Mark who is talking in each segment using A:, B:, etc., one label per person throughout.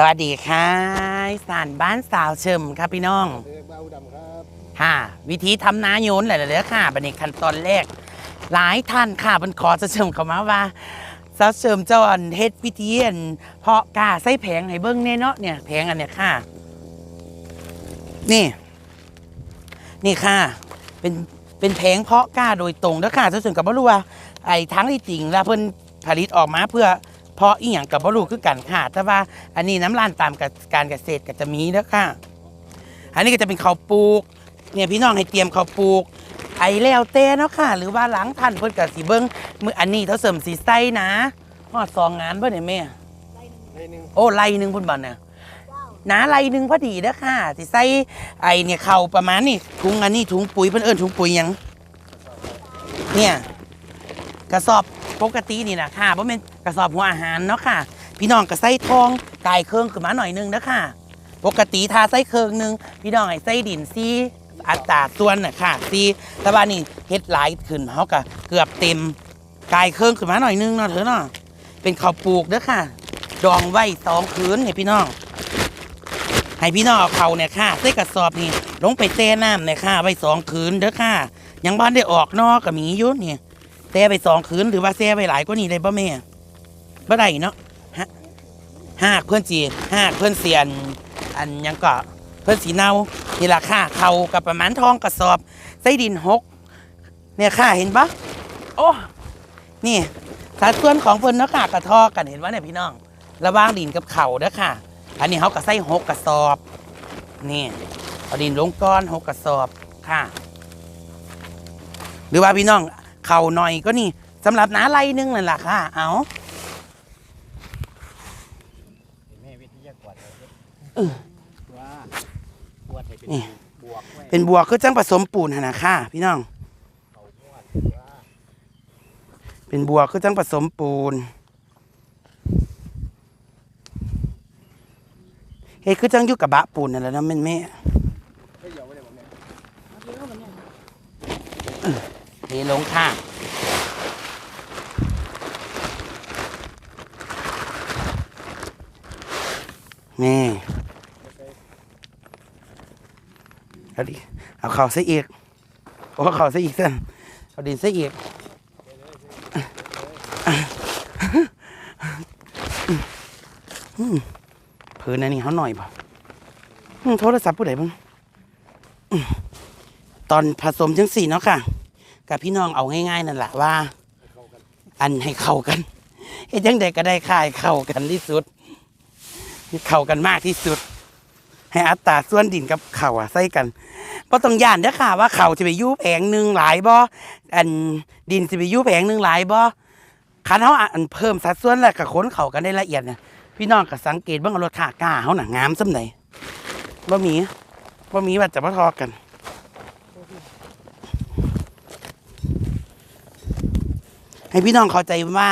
A: สวัสดีค่ะอีสานบ้านสาวเชิมครับพี่น้อง
B: เอกบาวดำครับ
A: ค่ะ วิธีทำนาโยนหลายๆเรื่องค่ะบันนี้ขั้นตอนแรก หลายท่านค่ะมันขอจะเชิมเข้ามาว่าสาวเชิมเจ้าอันเฮ็ดวิธีอันเพาะกล้าใส่แผงให้เบิ้งแน่เนาะเนี่ยแผงอันเนี้ยค่ะ นี่ นี่ค่ะ เป็นเป็นแผงเพาะกล้าโดยตรงแล้วค่ะสาวเชิมกับบ่รู้ว่าไอ้ทั้งที่จริงแล้วเพิ่นผลิตออกมาเพื่อ เพาะอีหยังกับบ่รู้คือกันค่ะแต่ว่าอันนี้น้ำลานตามกับการเกษตรก็จะมีแล้วค่ะ อันนี้ก็จะเป็นข้าวปลูก เนี่ยพี่น้องให้เตรียมข้าวปลูก ไอ้แล้วเต้เนาะค่ะ หรือว่าหลังท่านเพิ่นกับสีเบิ้งมืออันนี้เท่าเสริมสีไส้นะฮอดสองงานเพิ่นเนี่ยแม่
B: ในหนึ่ง
A: โอ้ไล่หนึ่งพุ่นบ่เนี่ยหนาไล่หนึ่งพอดีเด้อค่ะสิใส่ไอ้เนี่ยเข่าประมาณนี่ถุงอันนี้ถุงปุ๋ยเพิ่นเอิ้นถุงปุ๋ยหยังเนี่ยกระสอบปกตินี่นะค่ะเพราะเป็นก ระสอบหัวอาหารเนาะค่ะ พี่น้องก็ใส่ทองกายเครื่องขึ้นมาหน่อยนึงนะค่ะ ปกติทาใส่เครื่องหนึง พี่น้องให้ใส่ดินซีอัตราส่วนน่ะค่ะซีแต่ว่านี่เฮ็ดหลายขึ้นเขาก็เกือบเต็มกายเครื่องขึ้นมาหน่อยนึงเนาะเถอะเนาะเป็นข้าวปลูกเด้อค่ะ ดองไว้สองคืนให้พี่น้องให้พี่น้องเอาเขาเนี่ยค่ะใส่กระสอบนี่ลงไปเต้น้ำเนี่ยค่ะไว้สองคืนเด้อค่ะ ยังบ้านได้ออกนอกก็มียู่นี่ยเต้ไปสองคืนหรือว่าเต้ไปหลายกว่านี้ได้ป่ะแม่ บ่ได้เนาะฮะหากเพื่อนจีหากเพื่อนเสียน อันยังก็เพื่อนสีเนานี่ราคาเขากับประมาณทองกระสอบไส้ดินหกเนี่ยค่ะเห็นปะโอ้นี่สัดส่วนของเพิ่นเนาะค่ะกระทอกันเห็นว่าเนี่ยพี่น้อง ระว่างดินกับเข่าเด้อค่ะ อันนี้เขาก็ใส่หกกระสอบ นี่เอาดินลงก้อนหกกระสอบค่ะ หรือว่าพี่น้องเข่าหน่อยก็นี่สำหรับน้าไรนึงนั่นแหละค่ะ เอา
B: แม่วิทยากร
A: เออ
B: ว่าบวชให้เป็น
A: นี่
B: บวกไว้
A: เป็นบัวคือจังผสมปูนหั่นนะค่ะพี่น้อง
B: เขาบวชว่า
A: เป็นบัวคือจังผสมปูนเฮ้ยคือจังอยู่กับบะปูนนั่นแหละเนาะแม่นแม่
B: ให้ยอมไว้เลยผมเนี่ย
A: เทลงค่ะ นี่เอาดิเอาเข่าใส่อีกเอาเข่าใส่อีกส้นเอาดินใส่อีกอืมเพื้นอันนี้เขาหน่อยป่ะโทรศัพท์ผู้ใดบ้างตอนผสมจังสี่เนาะค่ะ กับพี่น้องเอาง่ายๆนั่นแหละว่า อันให้เข้ากันเฮ็ดจังใดก็ได้ค่ายเข้ากันที่สุด เข้ากันมากที่สุด ให้อัตราส่วนดินกับเข่าอะใส่กันเพราะต้องย่านเด้อค่ะว่าเข่าจะไปยู่แผงหนึ่งหลายบ่อันดินจะไปยู่แผงหนึ่งหลายบ่คันเขาอันเพิ่มสัดส่วนแล้วก็ค้นเข่ากันได้ละเอียดเนี่ยพี่น้องก็สังเกตเบ้างรถขากล้าเขาหนังงามสำไหนบ่มีบ่มีว่าจะมาทอกันให้พี่น้องเข้าใจว่า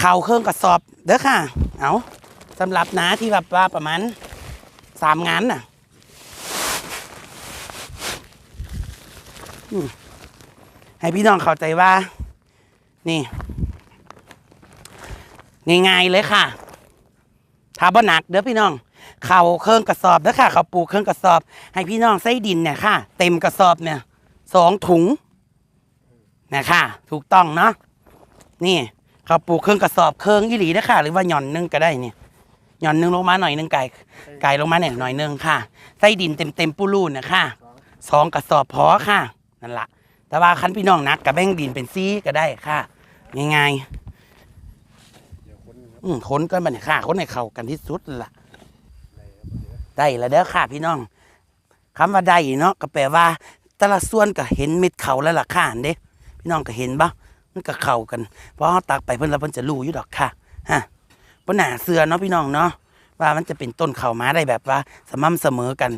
A: เข่าเครื่องกระสอบเด้อค่ะ เอา สำหรับน้าที่แบบว่าประมาณสามงานน่ะให้พี่น้องเข้าใจว่า นี่ง่ายๆเลยค่ะถ้าบ่หนักเด้อพี่น้องเข่าเครื่องกระสอบเด้อค่ะเขาปลูกเครื่องกระสอบ ให้พี่น้องใส่ดินเนี่ยค่ะ เต็มกระสอบเนี่ยสองถุงนะคะถูกต้องเนาะนี่เขาปลูกเครื่องกระสอบเครื่องยี่หลีนะค่ะ หรือว่าหย่อนนึงก็ได้เนี่ย หย่อนหนึงลงมาหน่อยหนึงไก่ไก่ลงมาเนี่ยหน่อยหนึงค่ะใส่ดินเต็มเต็มๆปูรูนนะคะสองกระสอบพอค่ะนั่นละแต่ว่าคันพี่น้องนักกับแบ่งดินเป็นซี่ก็ได้ค่ะง่าย
B: เดี๋ยวคนครับ
A: ๆอืมค้นก็มันค่ะค้นให้เข้ากันที่สุดละ
B: ในครับเดี๋ยว
A: ได้แล้วเด้อค่ะพี่น้องคำว่าได้เนาะก็แปลว่า แต่ละส่วนก็เห็นเม็ดเขาแล้วล่ะค่ะอันเด้พี่น้องก็เห็นปะมันก็เข้ากันเพราะเขาตักไปเพิ่นแล้วเพิ่นจะรู้อยู่ดอกค่ะฮะบ่หนาเสือเนาะพี่น้องเนาะ ว่ามันจะเป็นต้นเข่ามาได้แบบว่าสม่ำเสมอกัน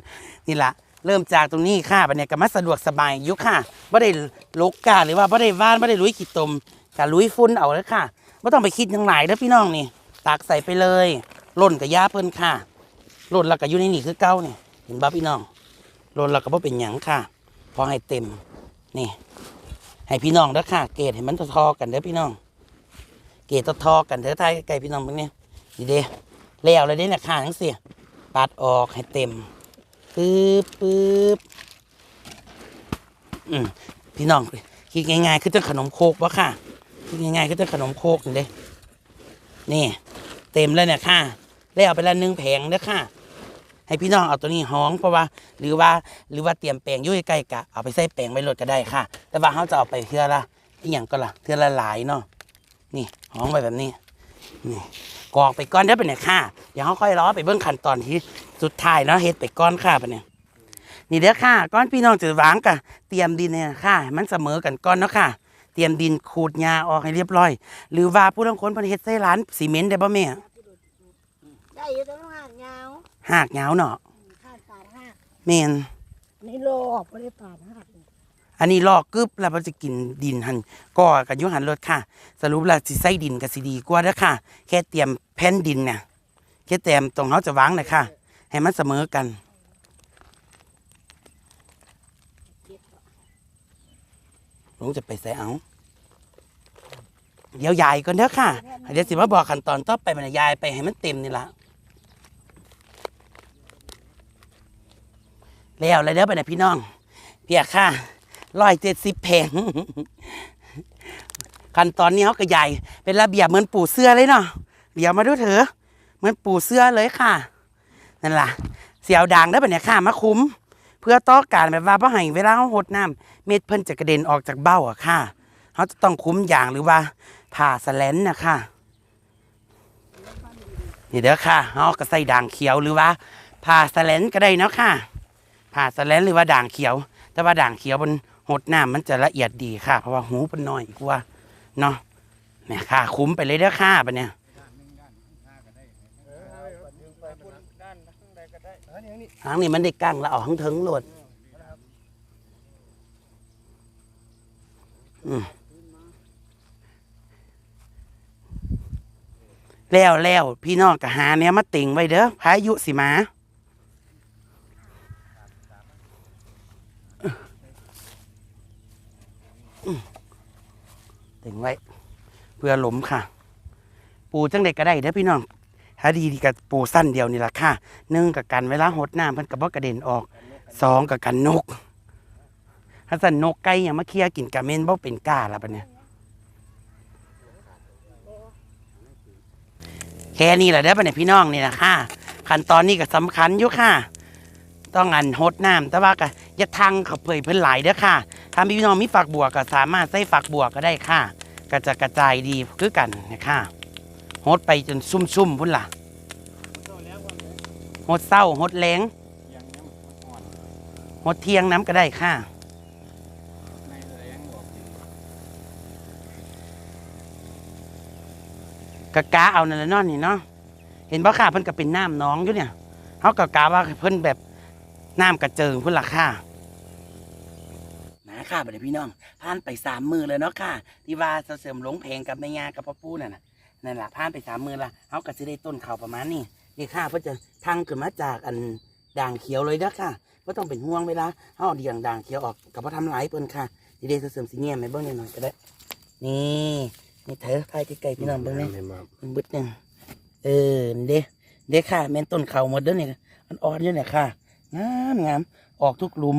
A: นี่ละเริ่มจากตรงนี้ค่ะบัดเนี้ก็มาสะดวกสบายยุคค่ะบ่ได้ลกกาหรือว่าบ่ได้ว่านบ่ได้ลุยขี้ตมก็ลุยฝุ่นเอาเลยค่ะบ่ต้องไปคิดหยังหลายเด้อพี่น้องนี่ตักใส่ไปเลยล่นกับยาเพิ่นค่ะล่นแล้วก็อยู่ในนี่คือเก่านี่เห็นบ่พี่น้องล่นแล้วก็บ่เป็นหยังค่ะ พอให้เต็มนี่ ให้พี่น้องเด้อค่ะ เกตให้มันทอๆกันเด้อพี่น้อง เกตทอๆกันเด้อไทยไก่พี่น้องพวกนี้นี่เด้ แล้วเลยเด้เนี่ยค่ะทั้งเสียปัดออกให้เต็มปึ๊บปึ๊บอืมพี่น้องคิดง่ายๆคือจ้าขนมโคกวะค่ะคิดง่ายๆคือจ้าขนมโคกนี่เลยนี่ เต็มแล้วเนี่ยค่ะแล้วไปละหนึ่งแผงเด้อค่ะ ให้พี่น้องเอาตัวนี้ห้องเพราะว่า หรือว่าหรือว่าเตรียมแปลงยู่ยใกล้กะเอาไปใส่แปลงไว้รถก็ได้ค่ะ แต่ว่าเขาจะเอาไปเทือละอีหยังก็ละเทือละหลายเนาะนี่ห้องไว้แบบนี้นี่ กรอกไปก้อนได้ปะเนี่ยค่ะเดี๋ยวเขาค่อยล้อไปเบื้องขั้นตอนที่สุดท้ายเนาะเฮ็ดไปก้อนค่ะปะเนี่ยนี่เด้อค่ะ ก้อนพี่น้องจะวางกะเตรียมดินเนี่ยค่ะให้มันเสมอกันก้อนเนาะค่ะ เตรียมดินขูดหญ้าออกให้เรียบร้อย หรือว่าผู้ทั้งคนเพิ่นเฮ็ดใส่ร้านซีเมนต์ได้บ่แม่
C: ได้อยู่แต่ว่าหางยาว
A: หากเหงาเนาะ
C: ข้าปาดหัก
A: แม่น
C: นี่โลออกไม่ได้ปาดหัก
A: อันนี้ลอกกึบแล้วมันจะกินดินหันก็กันอยุหันรถค่ะ สรุปแล้วสิใส่ดินก็สิดีกว่าเด้อค่ะ แค่เตรียมแผ่นดินเนี่ยแค่เตรียมตรงเขาจะวางเลยค่ะ ให้มันเสมอกันลุงจะไปใส่เอา เดี๋ยวยายก่อนเด้อค่ะ เดี๋ยวสิมาบอกขั้นตอนต่อไปมันยายไปให้มันเต็มนี่ละแล้วเลยเด้อไปนะพี่น้องเพียค่ะ ร้อยเจ็ดสิบแผงขั้นตอนนี้เขาก็ใหญ่ เป็นระเบียบเหมือนปูเสื้อเลยเนาะเดี๋ยวมาดูเถอะเหมือนปูเสื้อเลยค่ะนั่นล่ะ เสียวด่างได้ปะเนี่ยค่ะมาคุ้ม เพื่อต้อการแบบว่าเพราะให้เวลาเขาหดน้ำเม็ดเพิ่นจะกระเด็นออกจากเบ้าอะค่ะเขาจะต้องคุ้มอย่างหรือว่าผ่าสแลนนะค่ะนี่เด้อค่ะเขาก็ใส่ด่างเขียวหรือว่าผ่าสแลนก็ได้เนาะค่ะผ่าสแลนหรือว่าด่างเขียว แต่ว่าด่างเขียวบน หดน้ำมันจะละเอียดดีค่ะ เพราะว่าหูเป็นน้อยกว่าเนาะเนี่ยค่ะ คุ้มไปเลยเด้อค่ะปะเนี่ย
B: ด้างใดก็ได้อันนี้นี่
A: หางนี่มันได้กั้งแล้วออกทั้งเทิงโหลดแล้วแล้วพี่น้องก็หาเนี้ยมาติ่งไว้เด้อพายุสิมา ติ่งไว้ เพื่อหลมค่ะ ปูจังเด็กก็ได้เด้อพี่น้องถ้าดีดีกับปูสั้นเดียวนี่แหละค่ะหนึ่งกับกันเวลาหดน้ำมันกับว่ากระเด็นออกสองกับกันนกถ้าสันนกไก่อย่างมาเคลียกินกระเมนบ่เป็นก้าละปะเนี่ยแค่นี้แหละเด้อปะเนี่ยพี่น้องนี่แหละค่ะขั้นตอนนี้ก็สำคัญอยู่ค่ะ ต้องอันหดน้ำแต่ว่าก็ อย่าทังเขาเผยเพิ่นหลายเด้อค่ะถ้าพี่น้องมีฝักบัวก็สามารถใส่ฝักบัวก็ได้ค่ะก็จะกระจายดีคือกันนะคะหดไปจนซุ่มๆพุ่นล่ะหดเศร้าหดแรง
B: ยังน้ำอ่อน
A: หดเที่ยงน้ำก็ได้ค่ะ
B: กะ
A: กาเอานั่นแหละนอนนี่เนาะเห็นบ่ค่ะเพิ่นก็เป็นน้ำน้องอยู่เนี่ยเขากะกาว่าเพิ่นแบบน้ำกระเจิงพุ่นล่ะค่ะ ค่ะบัดนี้พี่น้องผ่านไปสามมือเลยเนาะค่ะที่ว่าเสริมหลงเพลงกับแม่ยากับพ่อปู่นั่นน่ะนั่นละผ่านไปสามมือละเขาก็สิได้ต้นเขาประมาณนี้นี่ค่ะเพิ่นจะทังขึ้นมาจากอันด่างเขียวเลยเด้อค่ะบ่ต้องเป็นห่วงเวลาเฮาเอาเดียงด่างเขียวออกกับบ่ทำลายเพิ่นค่ะสิได้เสริมสิแง่มให้เบิ่งหน่อยๆก็ได้นี่นี่เธอถ่ายใกล้ๆพี่น้องเบิ่งนี่
B: เห็นไหม
A: มันบึดเนี่ยเออเด้เด้ค่ะแม่นต้นเขาหมดเด้อเนี่ยมันอ่อนอยู่เนี่ยค่ะงามงามออกทุกหลุม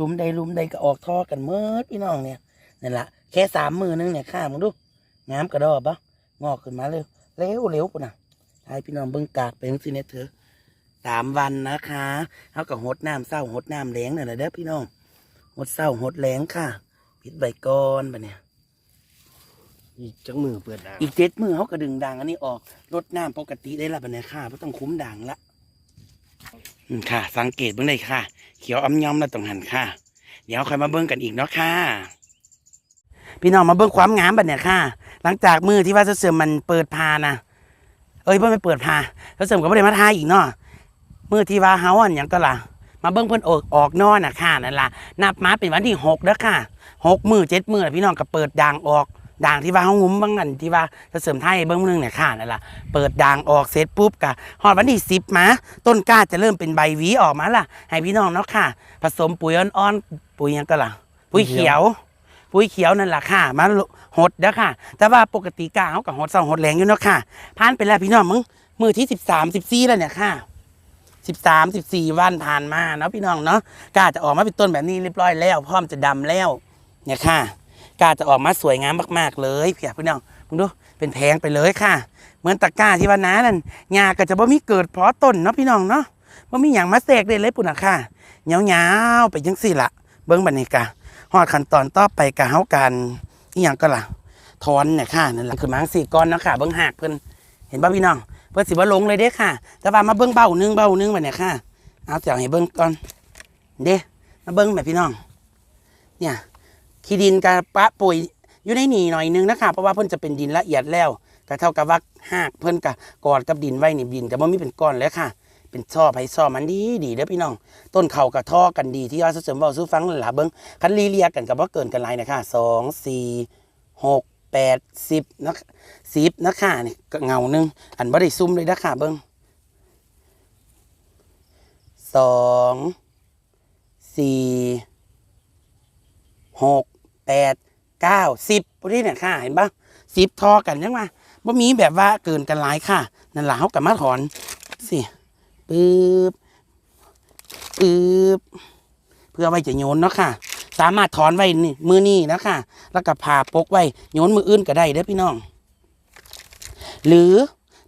A: ลุมใดหลุมใดก็ออกท่อกันเมื่อพี่น้องเนี่ยนั่นละแค่สามมือนึงเนี่ยค่ะมึงดูงามกระดอบปะงอกขึ้นมาเร็วเร็วเร็วปุ่นน่ะให้พี่น้องเบิ่งกากไปจังสิเนี่ยเถอะสามวันนะคะเขาก็หดน้ำเศร้าหดน้ำแรงนั่นแหละเด้อพี่น้องหดเศร้าหดแรงค่ะปิดใบก้อนปะเนี่ย
B: อีกจังมือเปิดด่าง
A: อีกเจ็ดมือเขาก็ดึงด่างอันนี้ออกลดน้ำปกติได้ละบัดนี้ค่ะไม่ต้องคุ้มด่างละอืมค่ะ สังเกตเบื้องได้ค่ะ เขียวอ้ำยอมแล้วต้องหันค่ะ เดี๋ยวค่อยมาเบิ้งกันอีกเนาะค่ะ พี่น้องมาเบิ้งความงามบัดเนี่ยค่ะ หลังจากมือที่ว่าเสริมมันเปิดพานะเอ้ยเพิ่นไม่เปิดพาเสริมก็ไม่ได้มาทายอีกเนาะมือที่ว่าเฮาอันหยังก็ล่ะมาเบิ้งเพิ่นออกออกนอนน่ะค่ะนั่นล่ะนับมาเป็นวันที่หกแล้วค่ะหกมือเจ็ดมือพี่น้องก็เปิดด่างออก ด่างที่ว่าเขางุ้มบางอันที่ว่าจะเสริมไทยเบิ้องนึงเนี่ยค่ะนั่นแหละเปิดด่างออกเสร็จปุ๊บกะฮอดวันที่สิบมา ต้นกล้าจะเริ่มเป็นใบหวีออกมาล่ะ ให้พี่น้องเนาะค่ะ ผสมปุ๋ยอ่อนๆปุ๋ยยังก็ล่ะ ปุ๋ยเขียว ปุ๋ยเขียวนั่นแหละค่ะมาหดเด้อค่ะ แต่ว่าปกติกล้าเขากับหดเศร้าหดแรงอยู่เนาะค่ะผ่านไปแล้วพี่น้องมึงมือที่สิบสามสิบสี่แล้วเนี่ยค่ะสิบสามสิบสี่วันผ่านมาเนาะพี่น้องเนาะกาจะออกมาเป็นต้นแบบนี้เรียบร้อยแล้ว พร้อมจะดำแล้ว เนี่ยค่ะ กาจะออกมาสวยงามมากๆเลยเพี่พี่น้องมึงดูเป็นแพงไปเลยค่ะ เหมือนตะกร้าที่ว่าน้านั่นหญ้าก็จะบ่มีเกิดเพราะต้นเนาะพี่น้องเนาะบ่มีหยังมาแทรกได้เลยปุ่นน่ะค่ะยาวๆไปจังสี่ละเบิ่งบัดนี้กะฮอดขั้นตอนต่อไปกะเฮากันอีหยังก็ล่ะถอนเนี่ยค่ะนั่นแหละคือมังสี่ก้อนเนาะค่ะเบิ้งหักเพิ่นเห็นป่ะพี่น้องเพิ่นสิบ่ลงเลยเด้ค่ะ แต่ว่ามาเบิ้งเบ้าหนึงเบ้าหนึงมาเนี่ยค่ะ เอาเสียงให้เบิ้งก่อนเด้มาเบิ้งแบบพี่น้อง เนี่ย ขี้ดินกับปะปุ๋ยอยู่ในนี่หน่อยนึงนะคะเพราะว่าเพิ่นจะเป็นดินละเอียดแล้วก็เท่ากับว่าหากเพิ่นกะกอดกับดินไว้นี่ดินก็บ่มีเป็นก้อนแล้วค่ะ เป็นช่อไผช่อมันดีดีเด้อพี่น้อง ต้นเข่ากับท่อกันดีที่ว่าเสริมเว้าสู้ฟังนั่นล่ะเบิ่งคันลีเลียกันกับว่าเกินกันหลายนะคะสองสี่หกแปดสิบนะสิบนะคะนี่เงาหนึ่งอันบ่ได้ซุ่มเลยนะคะเบิ่งสองสี่ หกแปดเก้าสิบพวกนี้เนี่ยค่ะ เห็นปะสิบทอกันยังมาบ่มีแบบว่าเกินกันหลายค่ะ นั่นหละเขากับมาถอนสิปึ๊บปึ๊บเพื่อไว้จะโยนเนาะค่ะ สามารถถอนไว้นี่มือนี่นะค่ะ แล้วก็ผ่าปกไว้โยนมืออื่นก็ได้เด้อพี่น้อง หรือ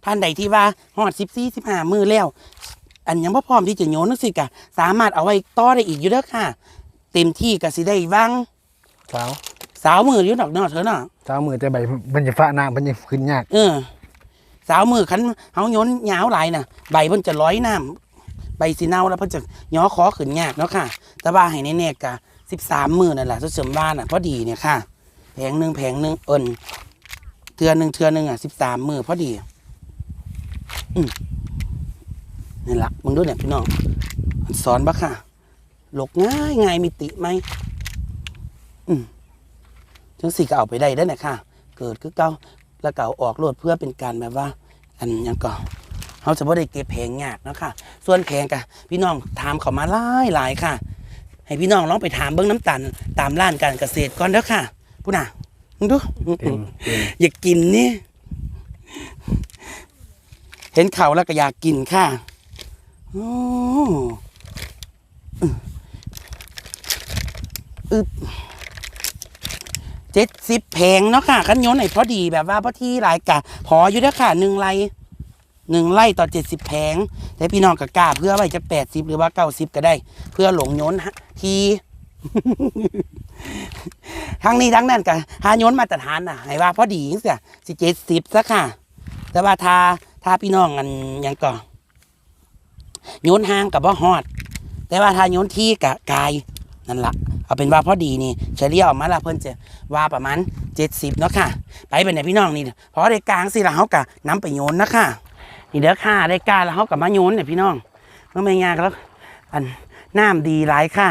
A: ท่านใดที่ว่าหอดสิบสี่สิบห้ามือแล้วอันยังพ่พร้อมที่จะโยนนักสิกะสามารถเอาไว้ต่อได้อีกอยู่เด้อค่ะ เต็มที่ก็สิได้วาง
B: สาว
A: สาวมืออยู่ดอกเนาะเถอะเนาะ
B: สาวมือแต่ใบมันจะฟ้าน้ำมันจะขึ้นยาก
A: เออสาวมือคันเฮาโยนยาวหลายน่ะ ใบเพิ่นจะร้อยน้ำใบสีเน่าแล้วเพิ่นจะย้อคอขึ้นยากเนาะค่ะ แต่ว่าให้แน่ๆกะ13มื้อนั่นล่ะเสริมบ้านน่ะพอดีเนี่ยค่ะแผงหนึงแผงหนึงเอิ้นเทื่อหนึงเทื่อหนึงอะ13มื้อพอดีอืมนี่ล่ะมึงดูเนี่ยพี่น้องมันสอนบ่ค่ะหลกง่ายง่ายมีติไหมอืม จังสิก็เอาไปได้ได้อเนี่ยค่ะ เกิดคือเก่าแล้วก็เอาออกโลดเพื่อเป็นการแบบว่า อันหยังก็เขาจะไม่ได้เก็บแผงยากเนาะคะส่วนแผงกะพี่น้องถามเขามาหลายหลายค่ะ ให้พี่น้องลองไปถามเบิ้งน้ำตาลตามร้านการเกษตรก่อนเด้อค่ะพูดน่ะมึงดู
B: เต็มเต็ม
A: อยากกินนี่เห็นเขาแล้วก็อยากกินค่ะโอ้อึบ เจ็ดสิบแพงเนาะค่ะขันโยนไหนพอดีแบบว่าพอที่หลายกะพออยู่เด้อค่ะหนึ่งไร่หนึ่งไร่ต่อเจ็ดสิบแพงแต่พี่น้องก็กล้าเพื่อไว้จะแปดสิบหรือว่าเก้าสิบก็ได้ เพื่อหลงโยนทีทั้งนี้ทั้งนั้นก็หาโยนมาตรฐานน่ะให้ว่าพอดีเสียสิเจ็ดสิบซะค่ะ แต่ว่าถ้าถ้าพี่น้องอันยังก่อโยนห่างกับว่าฮอด แต่ว่าถ้าโยนที่กะกาย นั่นละเอาเป็นว่าพอดีนี่เฉลี่ยออกมาละเพิ่นจะว่าประมาณเจ็ดสิบเนาะค่ะ ไปเป็นไหนพี่น้องนี่พอได้กลางสิละเขากะน้ำไปโยนนะค่ะ นี่เด้อค่ะได้กลางแล้วเขากะมาโยนเนี่ยพี่น้องเมันไม่ยากแล้วอันน้ำดีหลายค่ะ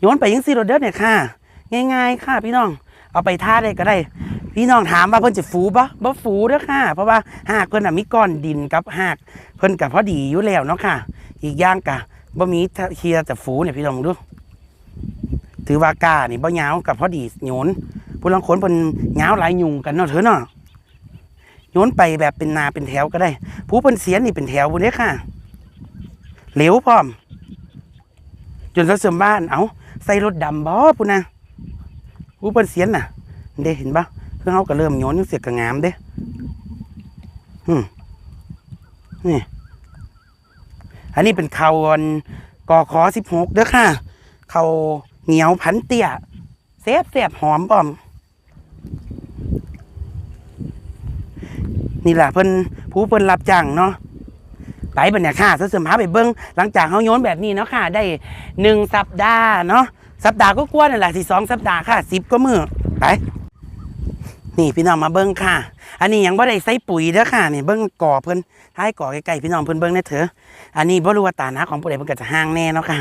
A: โยนไปยังสิโรเด้อเนี่ยค่ะ ง่าย ๆ ค่ะ พี่น้องเอาไปท่าได้ก็ได้ พี่น้องถามว่าเพิ่นจะฟูปะบ่ฟูเด้อค่ะ เพราะว่าหากเพิ่นน่ะมีก้อนดินกับหากเพิ่นกับพอดีอยู่แล้วเนาะค่ะ อีกอย่างกะ บ่มีเคียจะฟูเนี่ยพี่น้องดู ถือว่ากานี่บ่ยาวกับพอดีโยนผู้ลังคนเพิ่นยาวหลายยุงกันเนาะเถอะเนาะโยนไปแบบเป็นนาเป็นแถวก็ได้ ผู้เพิ่นเสียนนี่เป็นแถวบุเด้ค่ะ เหลวพร้อม จนเขาเสริมบ้านเอาใส่รถดำบ่ปุ่นนะผู้เปิ้นเสียนน่ะเด้เห็นปะเพื่อเขาก็เริ่มโยนยังเสียกระงามเด้อืมนี่ อันนี้เป็นเขาอันกอขอสิบหกเด้อค่ะ เขาเหนียวพันเตี้ยเสียบเสียบหอมป้อม นี่แหละเพิ่นผู้เพิ่นรับจ้างเนาะไปบันเนี่ยค่ะเสริมพาไปเบิ้งหลังจากเขาโยนแบบนี้เนาะค่ะ ได้หนึ่งสัปดาห์เนาะสัปดาห์ก็กว่านั่นแหละที่สองสัปดาห์ค่ะสิบก็มือไป นี่พี่น้องมาเบิ้งค่ะ อันนี้ยังบ่ได้ใส่ปุ๋ยเด้อค่ะนี่เบิ้งก่อเพิ่นท้ายก่อใกล้ๆพี่น้องเพิ่นเบิ้งได้เถอะอันนี้บ่รู้ว่าตาหนาของผู้ใดเพิ่นก็จะห่างแน่เนาะค่ะ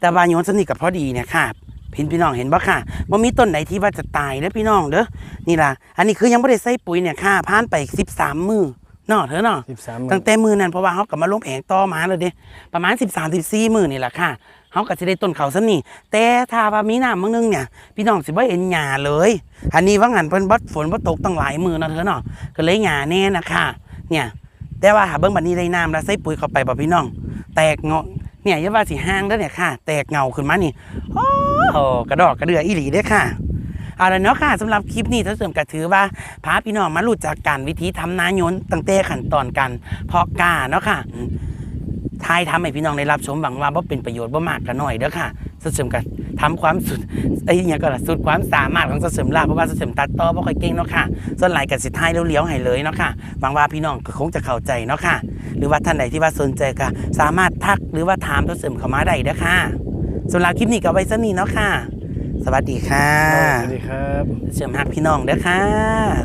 A: แต่ว่าโยนสนิทกับพอดีเนี่ยค่ะพี่พี่น้องเห็นบ่ค่ะบ่มีต้นไหนที่ว่าจะตายเด้อพี่น้องเด้อนี่ล่ะ อันนี้คือยังบ่ได้ใส่ปุ๋ยเนี่ยค่ะผ่านไป13มื้อเนาะเถอะเนาะ
B: สิบสาม
A: ตั้งแต่มือนั้นเพราะว่าเขากลับมาลงแผงต่อมาเลยเด้ประมาณสิบสามสิบสี่มือนี่แหละค่ะ เฮาก็สิได้ต้นเขาซะนี่แต่ถ้าว่ามีน้ำมึงนึงเนี่ยพี่น้องสิบ่เห็นหญ้าเลย อันนี้ว่างั้นเพิ่นบ่ฝนบ่ตกตั้งหลายมื้อเนาะเธอเนาะก็เลยหญ้าแน่นะคะเนี่ยแต่ว่าหาเบิ่งบัดนี้ได้น้ำแล้วใส่ปุ๋ยเข้าไปบ่พี่น้อง แตกเงาะเนี่ยอย่าว่าสิห่างเด้อเนี่ยค่ะ แตกเงาขึ้นมานี่โอ้โหกระดอกกระเดืออีหลีเด้อค่ะเอาละเนาะค่ะสำหรับคลิปนี้ท่านเสริมก็ถือว่าพาพี่น้องมารู้จักกันวิธีทำนายนตั้งแต่ขั้นตอนกันเพาะกาเนาะค่ะายทำให้พี่น้องได้รับชมหวังว่าบ่เป็นประโยชน์บ่มากก็น้อยเด้อค่ะท่านเสริมก็ทำความสุดไอ้เนี่ยก็ล่ะสุดความสามารถของท่านเสริมลาเพราะว่าท่านเสริมตัดต่อบ่ค่อยเก่งเนาะค่ะส่วนหลายก็สิท้ายเลี้ยวๆให้เลยเนาะค่ะหวังว่าพี่น้องก็คงจะเข้าใจเนาะค่ะ หรือว่าท่านใดที่ว่าสนใจก็สามารถทักหรือว่าถามตัวเสริมเข้ามาได้เด้อค่ะสำหรับคลิปนี้ก็ไว้สนี้เนาะค่ะ สวัสดีค่ะ
B: สวัสดีครับ
A: เสริมหักพี่น้องเด้อค่ะ